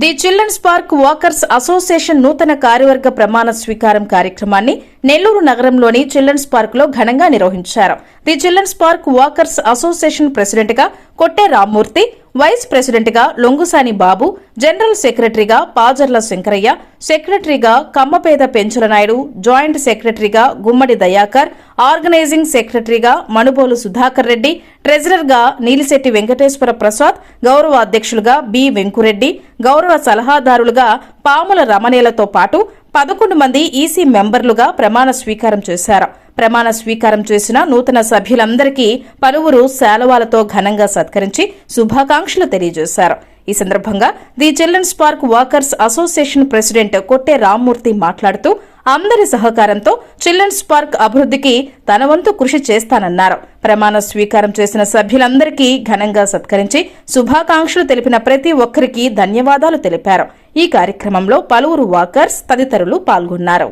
The children's park walkers association నూతన కార్యవర్గ ప్రమాణ స్వీకారం కార్యక్రమాన్ని నెల్లూరు నగరంలోని చిల్డ్రన్స్ పార్క్లో ఘనంగా నిర్వహించారు. The children's park walkers association ప్రెసిడెంట్గా కొట్టే రామ్మూర్తి వైస్ ప్రెసిడెంట్గా లొంగుసాని బాబు జనరల్ సెక్రటరీగా పాజర్ల శంకరయ్య సెక్రటరీగా కమ్మపేద పెంచుల నాయుడు జాయింట్ సెక్రటరీగా గుమ్మడి దయాకర్ ఆర్గనైజింగ్ సెక్రటరీగా మణుబోలు సుధాకర్ రెడ్డి ట్రెజరర్గా నీలిశెట్టి వెంకటేశ్వర ప్రసాద్ గౌరవ అధ్యక్షులుగా బి వెంకురెడ్డి గౌరవ సలహాదారులుగా పాముల రమణేలతో పాటు పదకొండు మంది ఈసీ మెంబర్లుగా ప్రమాణ స్వీకారం చేశారు. ప్రమాణ స్వీకారం చేసిన నూతన సభ్యులందరికీ పలువురు శాలువాలతో ఘనంగా సత్కరించి శుభాకాంక్షలు తెలియజేశారు. ఈ సందర్భంగా the children's park walkers association president Kotte Rammurthy మాట్లాడుతూ అందరి సహకారంతో చిల్డ్రన్స్ పార్క్ అభివృద్ధికి తన వంతు కృషి చేస్తానన్నారు. ప్రమాణ స్వీకారం చేసిన సభ్యులందరికీ ఘనంగా సత్కరించి శుభాకాంక్షలు తెలిపిన ప్రతి ఒక్కరికి ధన్యవాదాలు తెలిపారు. ఈ కార్యక్రమంలో పలువురు వాకర్స్ తదితరులు పాల్గొన్నారు.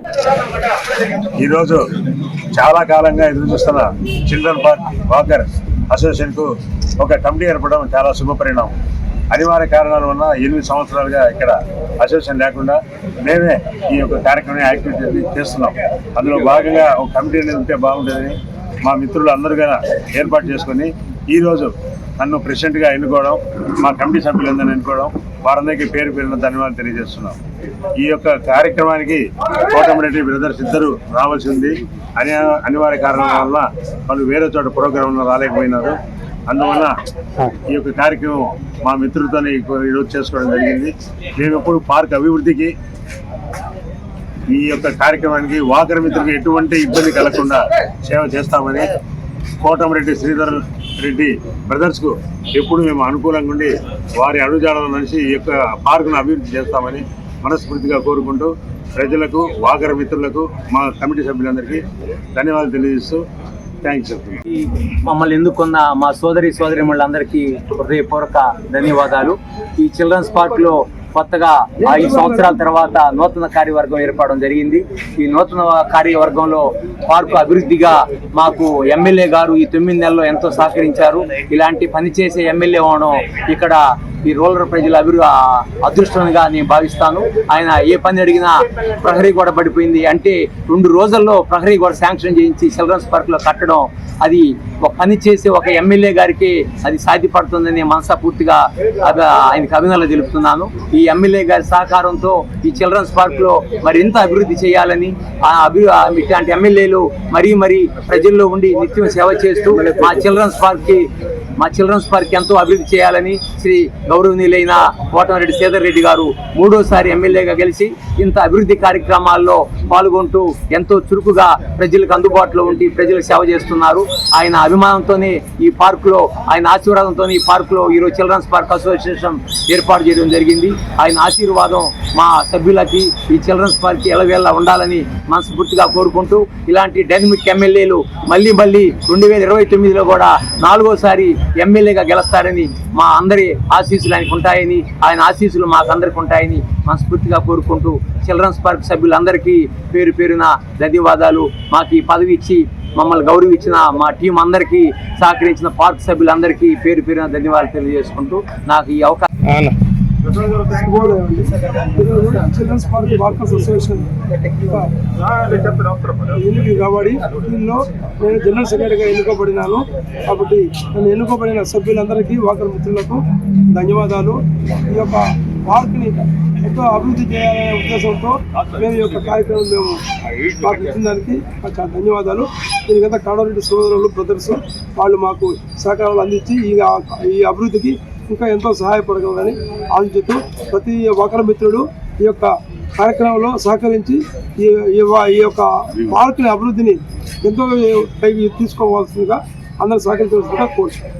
ఈరోజు చాలా కాలంగా ఎదురు చూస్తున్న చిల్డ్రన్ పార్క్ వాకర్ అసోసియేషన్కు ఒక కమిటీ ఏర్పడడం చాలా శుభ పరిణామం అనివార్య కారణాల వల్ల ఎనిమిది సంవత్సరాలుగా ఇక్కడ అసోసియేషన్ లేకుండా మేమే ఈ యొక్క కార్యక్రమం యాక్టివిటీ చేస్తున్నాం. అందులో భాగంగా ఒక కమిటీ అనేది ఉంటే బాగుంటుందని మా మిత్రులు అందరుగా ఏర్పాటు చేసుకొని ఈరోజు నన్ను ప్రెసిడెంట్గా ఎన్నుకోవడం మా కమిటీ సభ్యులందరినీ ఎన్నుకోవడం వారందరికీ పేరు పేరున ధన్యవాదాలు తెలియజేస్తున్నాం. ఈ యొక్క కార్యక్రమానికి కోటమిరెడ్డి బ్రదర్స్ ఇద్దరు రావాల్సి ఉంది. అని అనివార్య కారణాల వల్ల వాళ్ళు వేరే చోట ప్రోగ్రాంలో రాలేకపోయినారు. అందువల్ల ఈ యొక్క కార్యక్రమం మా మిత్రులతో ఈరోజు చేసుకోవడం జరిగింది. మేము ఎప్పుడు పార్క్ అభివృద్ధికి ఈ యొక్క కార్యక్రమానికి వాకర్ మిత్రులకు ఎటువంటి ఇబ్బంది కలగకుండా సేవ చేస్తామని కోటమిరెడ్డి శ్రీధర్ రెడ్డి బ్రదర్స్కు ఎప్పుడు మేము అనుకూలంగా ఉండి వారి అడుగుజాడల నుంచి ఈ యొక్క పార్కును అభివృద్ధి చేస్తామని మనస్ఫూర్తిగా కోరుకుంటూ ప్రజలకు వాకర్ మిత్రులకు మా కమిటీ సభ్యులందరికీ ధన్యవాదాలు తెలియజేస్తూ థ్యాంక్స్ చెప్తున్నాను ఈ మమ్మల్ని ఎందుకున్న మా సోదరి సోదరి అందరికీ హృదయపూర్వక ధన్యవాదాలు. ఈ చిల్డ్రన్స్ పార్క్లో కొత్తగా ఐదు సంవత్సరాల తర్వాత నూతన కార్యవర్గం ఏర్పడడం జరిగింది. ఈ నూతన కార్యవర్గంలో పార్కు అభివృద్ధిగా మాకు ఎమ్మెల్యే గారు ఈ తొమ్మిది నెలల్లో ఎంతో సహకరించారు. ఇలాంటి పనిచేసే ఎమ్మెల్యే అవడం ఇక్కడ ఈ రూరల్ ప్రజల అభివృద్ధి అదృష్టంగా నేను భావిస్తాను. ఆయన ఏ పని అడిగినా ప్రహరీ గోడ పడిపోయింది. అంటే రెండు రోజుల్లో ప్రహరీ గోడ శాంక్షన్ చేయించి చిల్డ్రన్స్ పార్క్లో కట్టడం అది ఒక పని చేసే ఒక ఎమ్మెల్యే గారికి అది సాధ్యపడుతుందని మనస్ఫూర్తిగా అభి- ఆయనకి అభినందనలు తెలుపుతున్నాను. ఈ ఈ ఎమ్మెల్యే గారి సహకారంతో ఈ చిల్డ్రన్స్ పార్క్లో మరింత అభివృద్ధి చేయాలని ఆ అభి ఇట్లాంటి ఎమ్మెల్యేలు మరీ మరీ ప్రజల్లో ఉండి నిత్యం సేవ చేస్తూ మా చిల్డ్రన్స్ పార్క్కి మా చిల్డ్రన్స్ పార్క్ ఎంతో అభివృద్ధి చేయాలని శ్రీ గౌరవనీయులైన కోటమరెడ్డి సేదర్ రెడ్డి గారు మూడోసారి ఎమ్మెల్యేగా గెలిచి ఇంత అభివృద్ధి కార్యక్రమాల్లో పాల్గొంటూ ఎంతో చురుకుగా ప్రజలకు అందుబాటులో ఉండి ప్రజలకు సేవ చేస్తున్నారు. ఆయన అభిమానంతోనే ఈ పార్కులో ఆయన ఆశీర్వాదంతో ఈ పార్కులో ఈరోజు చిల్డ్రన్స్ పార్క్ అసోసియేషన్ ఏర్పాటు చేయడం జరిగింది. ఆయన ఆశీర్వాదం మా సభ్యులకి ఈ చిల్డ్రన్స్ పార్క్ ఎలవేళ ఉండాలని మనస్ఫూర్తిగా కోరుకుంటూ ఇలాంటి డైనమిక్ ఎమ్మెల్యేలు మళ్ళీ మళ్ళీ రెండు వేల ఇరవై తొమ్మిదిలో కూడా నాలుగోసారి ఎమ్మెల్యేగా గెలుస్తారని మా అందరి ఆశీస్సులు ఆయనకు ఉంటాయని ఆయన ఆశీస్సులు మాకు అందరికి ఉంటాయని మనస్ఫూర్తిగా కోరుకుంటూ చిల్డ్రన్స్ పార్క్ సభ్యులందరికీ పేరు పేరున ధన్యవాదాలు. మాకు ఈ పదవి ఇచ్చి మమ్మల్ని గౌరవించిన మా టీం అందరికీ సహకరించిన పార్క్ సభ్యులందరికీ పేరు పేరున ధన్యవాదాలు తెలియజేసుకుంటూ నాకు ఈ అవకాశం చిల్డ్రన్స్ పార్క్ వాకర్స్ అసోసియేషన్. ఎన్నిక కాబడి దీనిలో నేను జనరల్ సెక్రటరీగా ఎన్నుకోబడినాను. కాబట్టి నన్ను ఎన్నుకోబడిన సభ్యులందరికీ వాకర్ మిత్రులకు ధన్యవాదాలు. ఈ యొక్క పార్క్ని ఎంతో అభివృద్ధి చేయాలనే ఉద్దేశంతో మేము ఈ యొక్క కార్యక్రమం మేము మాకు ఇచ్చిన దానికి చాలా ధన్యవాదాలు. దీనికంతా కాడరెడ్డి సోదరులు బ్రదర్స్ వాళ్ళు మాకు సహకారాలు అందించి ఈ ఈ అభివృద్ధికి ఇంకా ఎంతో సహాయపడగలరని ఆలోచిస్తూ ప్రతి ఒక్కరి మిత్రుడు ఈ యొక్క కార్యక్రమంలో సహకరించి ఈ ఈ యొక్క పార్కుల అభివృద్ధిని ఎంతో తీసుకోవాల్సిందిగా అందరూ సహకరించవలసిందిగా కోరుతున్నాను